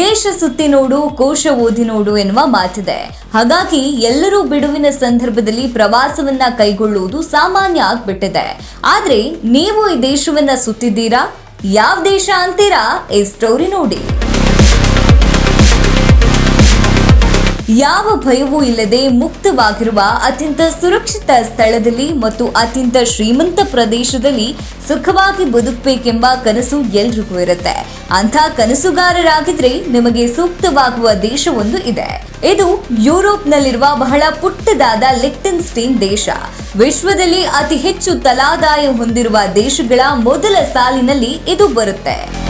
ದೇಶ ಸುತ್ತಿ ನೋಡು, ಕೋಶ ಓದಿ ನೋಡು ಎನ್ನುವ ಮಾತಿದೆ. ಹಾಗಾಗಿ ಎಲ್ಲರೂ ಬಿಡುವಿನ ಸಂದರ್ಭದಲ್ಲಿ ಪ್ರವಾಸವನ್ನ ಕೈಗೊಳ್ಳುವುದು ಸಾಮಾನ್ಯ ಆಗ್ಬಿಟ್ಟಿದೆ. ಆದ್ರೆ ನೀವು ಈ ದೇಶವನ್ನ ಸುತ್ತಿದ್ದೀರಾ? ಯಾವ ದೇಶ ಅಂತೀರಾ? ಈ ಸ್ಟೋರಿ ನೋಡಿ. ಯಾವ ಭಯವೂ ಇಲ್ಲದೆ ಮುಕ್ತವಾಗಿರುವ ಅತ್ಯಂತ ಸುರಕ್ಷಿತ ಸ್ಥಳದಲ್ಲಿ ಮತ್ತು ಅತ್ಯಂತ ಶ್ರೀಮಂತ ಪ್ರದೇಶದಲ್ಲಿ ಸುಖವಾಗಿ ಬದುಕಬೇಕೆಂಬ ಕನಸು ಎಲ್ರಿಗೂ ಇರುತ್ತೆ. ಅಂಥ ಕನಸುಗಾರರಾಗಿದ್ರೆ ನಿಮಗೆ ಸೂಕ್ತವಾಗುವ ದೇಶವೊಂದು ಇದೆ. ಇದು ಯುರೋಪ್ನಲ್ಲಿರುವ ಬಹಳ ಪುಟ್ಟದಾದ ಲಿಕ್ಟನ್ಸ್ಟೈನ್ ದೇಶ. ವಿಶ್ವದಲ್ಲಿ ಅತಿ ಹೆಚ್ಚು ತಲಾದಾಯ ಹೊಂದಿರುವ ದೇಶಗಳ ಮೊದಲ ಸಾಲಿನಲ್ಲಿ ಇದು ಬರುತ್ತೆ.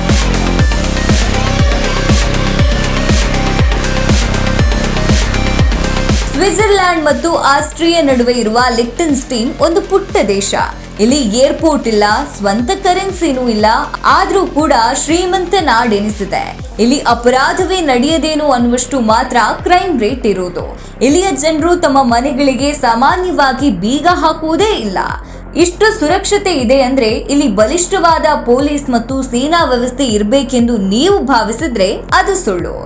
ಸ್ವಿಟ್ಜರ್ಲ್ಯಾಂಡ್ ಮತ್ತು ಆಸ್ಟ್ರಿಯಾ ನಡುವೆ ಇರುವ ಲಿಕ್ಟನ್ಸ್ಟೈನ್ ಒಂದು ಪುಟ್ಟ ದೇಶ. ಇಲ್ಲಿ ಏರ್ಪೋರ್ಟ್ ಇಲ್ಲ, ಸ್ವಂತ ಕರೆನ್ಸಿನೂ ಇಲ್ಲ, ಆದ್ರೂ ಕೂಡ ಶ್ರೀಮಂತ ನಾಡೆನಿಸಿದೆ. ಇಲ್ಲಿ ಅಪರಾಧವೇ ನಡೆಯದೇನು ಅನ್ನುವಷ್ಟು ಮಾತ್ರ ಕ್ರೈಮ್ ರೇಟ್ ಇರೋದು. ಇಲ್ಲಿಯ ಜನರು ತಮ್ಮ ಮನೆಗಳಿಗೆ ಸಾಮಾನ್ಯವಾಗಿ ಬೀಗ ಹಾಕುವುದೇ ಇಲ್ಲ. ಇಷ್ಟು ಸುರಕ್ಷತೆ ಇದೆ ಅಂದ್ರೆ ಇಲ್ಲಿ ಬಲಿಷ್ಠವಾದ ಪೊಲೀಸ್ ಮತ್ತು ಸೇನಾ ವ್ಯವಸ್ಥೆ ಇರಬೇಕೆಂದು ನೀವು ಭಾವಿಸಿದ್ರೆ ಅದು ಸುಳ್ಳು.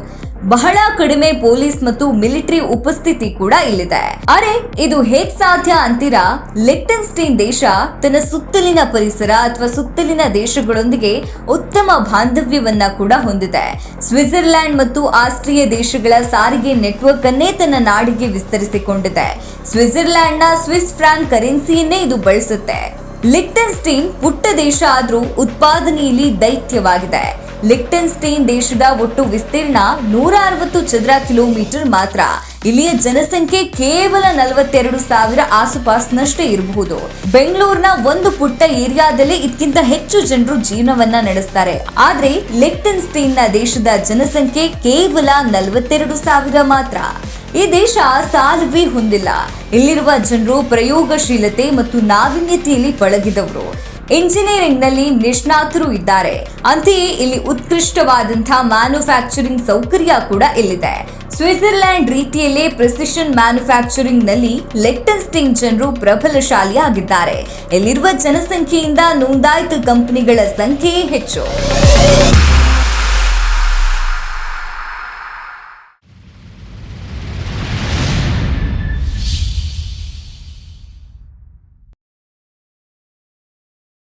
ಬಹಳ ಕಡಿಮೆ ಪೊಲೀಸ್ ಮತ್ತು ಮಿಲಿಟರಿ ಉಪಸ್ಥಿತಿ ಕೂಡ ಇಲ್ಲಿದೆ. ಅರೆ, ಇದು ಹೇಗ್ ಸಾಧ್ಯ ಅಂತೀರಾ? ಲೆಕ್ಟನ್ಸ್ಟೈನ್ ದೇಶ ತನ್ನ ಸುತ್ತಲಿನ ಪರಿಸರ ಅಥವಾ ಸುತ್ತಲಿನ ದೇಶಗಳೊಂದಿಗೆ ಉತ್ತಮ ಬಾಂಧವ್ಯವನ್ನ ಕೂಡ ಹೊಂದಿದೆ. ಸ್ವಿಟ್ಜರ್ಲ್ಯಾಂಡ್ ಮತ್ತು ಆಸ್ಟ್ರಿಯಾ ದೇಶಗಳ ಸಾರಿಗೆ ನೆಟ್ವರ್ಕ್ ಅನ್ನೇ ತನ್ನ ನಾಡಿಗೆ ವಿಸ್ತರಿಸಿಕೊಂಡಿದೆ. ಸ್ವಿಟ್ಜರ್ಲ್ಯಾಂಡ್ನ ಸ್ವಿಸ್ ಫ್ರಾಂಕ್ ಕರೆನ್ಸಿಯನ್ನೇ ಇದು ಬಳಸುತ್ತೆ. ಲಿಕ್ಟನ್ಸ್ಟೀನ್ ಪುಟ್ಟ ದೇಶ ಆದರೂ ಉತ್ಪಾದನೆಯಲ್ಲಿ ದೈತ್ಯವಾಗಿದೆ. ಲಿಕ್ಟನ್ಸ್ಟೈನ್ ದೇಶದ ಒಟ್ಟು ವಿಸ್ತೀರ್ಣ ನೂರ ಅರವತ್ತು ಚದರ ಕಿಲೋಮೀಟರ್ ಮಾತ್ರ. ಇಲ್ಲಿಯ ಜನಸಂಖ್ಯೆ ಕೇವಲ ನಲವತ್ತೆರಡು ಸಾವಿರ ಆಸುಪಾಸಿನಷ್ಟೇ ಇರಬಹುದು. ಬೆಂಗಳೂರಿನ ಒಂದು ಪುಟ್ಟ ಏರಿಯಾದಲ್ಲಿ ಇದಕ್ಕಿಂತ ಹೆಚ್ಚು ಜನರು ಜೀವನವನ್ನ ನಡೆಸ್ತಾರೆ. ಆದ್ರೆ ಲಿಕ್ಟನ್ಸ್ಟೈನ್ನ ದೇಶದ ಜನಸಂಖ್ಯೆ ಕೇವಲ ನಲವತ್ತೆರಡು ಸಾವಿರ ಮಾತ್ರ. ಈ ದೇಶ ಸಾಲವೇ ಹೊಂದಿಲ್ಲ. ಇಲ್ಲಿರುವ ಜನರು ಪ್ರಯೋಗಶೀಲತೆ ಮತ್ತು ನಾವೀನ್ಯತೆಯಲ್ಲಿ ಪಳಗಿದವರು. ಇಂಜಿನಿಯರಿಂಗ್ನಲ್ಲಿ ನಿಷ್ಣಾತರು ಇದ್ದಾರೆ. ಅಂತೆಯೇ ಇಲ್ಲಿ ಉತ್ಕೃಷ್ಟವಾದಂತಹ ಮ್ಯಾನುಫ್ಯಾಕ್ಚರಿಂಗ್ ಸೌಕರ್ಯ ಕೂಡ ಇಲ್ಲಿದೆ. ಸ್ವಿಟ್ಜರ್ಲ್ಯಾಂಡ್ ರೀತಿಯಲ್ಲೇ ಪ್ರೆಸಿಷನ್ ಮ್ಯಾನುಫ್ಯಾಕ್ಚರಿಂಗ್ನಲ್ಲಿ ಲೆಕ್ಟನ್ಸ್ಟೈನ್ ಜನರು ಪ್ರಬಲಶಾಲಿಯಾಗಿದ್ದಾರೆ. ಇಲ್ಲಿರುವ ಜನಸಂಖ್ಯೆಯಿಂದ ನೋಂದಾಯಿತ ಕಂಪನಿಗಳ ಸಂಖ್ಯೆಯೇ ಹೆಚ್ಚು.